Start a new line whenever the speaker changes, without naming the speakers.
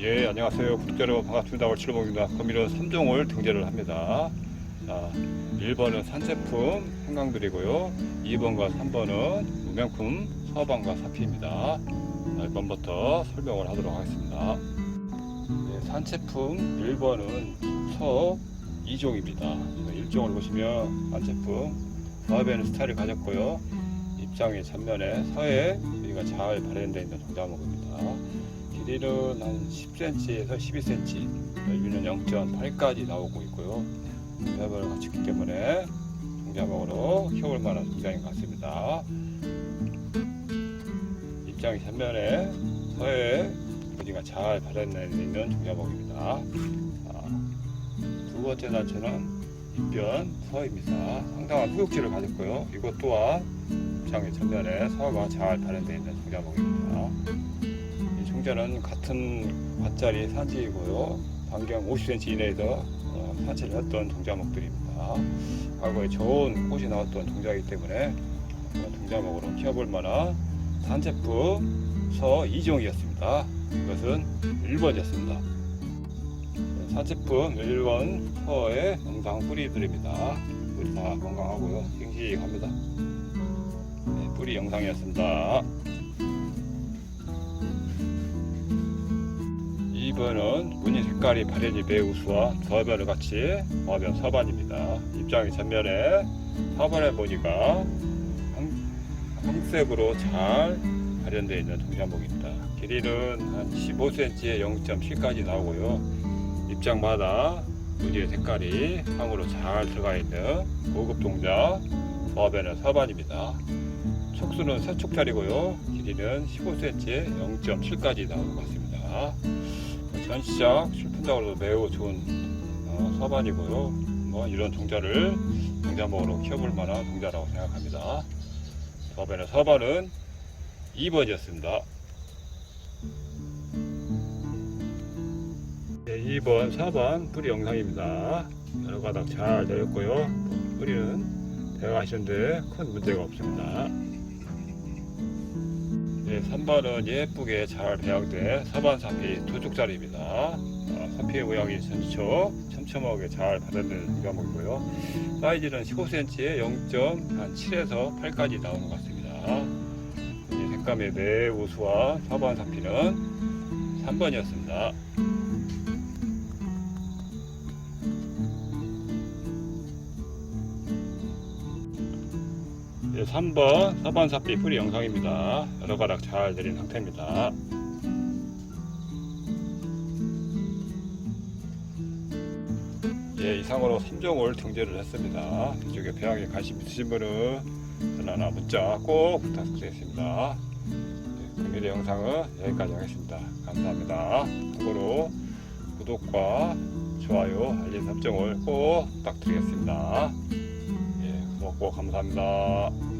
예, 안녕하세요. 구독자 여러분 반갑습니다. 월칠봉입니다. 금일은 3종을 등재를 합니다. 자, 1번은 산제품 한강들이고요. 2번과 3번은 무명품 서방과 사피입니다. 자, 1번부터 설명을 하도록 하겠습니다. 네, 산제품 1번은 서 2종입니다. 1종을 보시면 산제품 서베는 스타일을 가졌고요. 입장의 전면에 서에 여기가 잘 발현되어 있는 동자목입니다. 길이는 한 10cm에서 12cm, 넓이는 0.8까지 나오고 있고요. 랩을 갖추기 때문에 동자목으로 키워볼 만한 동장인 것 같습니다. 입장이 전면에 서에 부지가 잘 발현되어 있는 동자목입니다. 아, 두 번째 단체는 입변 서입니다. 상당한 후육지를 가졌고요. 이것 또한 입장의 전면에 서가 잘 발현되어 있는 종자목입니다. 이 종자는 같은 밭자리 산지이고요. 반경 50cm 이내에서 어, 산치를 했던 종자목들입니다. 과거에 좋은 꽃이 나왔던 종자이기 때문에 그런 종자목으로 키워볼 만한 산제품 서 2종이었습니다. 이것은 1번이었습니다. 산제품 1번 서의 영상 뿌리들입니다. 뿌리 다 건강하고요. 싱싱합니다. 네, 뿌리 영상이었습니다. 2번은 무늬 색깔이 발현이 매우 우수와 서변을 같이 화면 서반입니다. 입장이 전면에 서반의 무늬가 황, 황색으로 잘 발현되어 있는 동자목입니다. 길이는 한 15cm에 0.7까지 나오고요. 입장마다 무늬의 색깔이 항으로 잘 들어가 있는 고급 동자 서변의 서반입니다. 촉수는 세 촉짜리고요. 길이는 15cm에 0.7까지 나오는 것 같습니다. 전시작 출품작으로도 매우 좋은 어, 서반이고요. 뭐 이런 동자를 동자목으로 키워볼 만한 동자라고 생각합니다. 서반의 서반은 2번이었습니다. 네, 2번, 4번 뿌리 영상입니다. 여러 가닥 잘 내렸고요. 뿌리는 대화하시는데 큰 문제가 없습니다. 네, 3번은 예쁘게 잘 배양된 서반사피 두 쪽짜리입니다. 어, 사피의 모양이 전처 촘촘하게 잘 발현된 동자목이고요. 사이즈는 15cm에 0.7에서 8까지 나오는 것 같습니다. 이 색감의 매우 우수한 서반사피는 3번이었습니다. 네, 3번 서반사피 뿌리 영상입니다. 여러 가닥 잘 내린 상태입니다. 예, 이상으로 3종을 등재를 했습니다. 이쪽에 배양에 관심 있으신 분은 전화나 문자 꼭 부탁드리겠습니다. 네, 금일의 영상은 여기까지 하겠습니다. 감사합니다. 참고로 구독과 좋아요, 알림 설정을 꼭 부탁드리겠습니다. 예, 고맙고 감사합니다.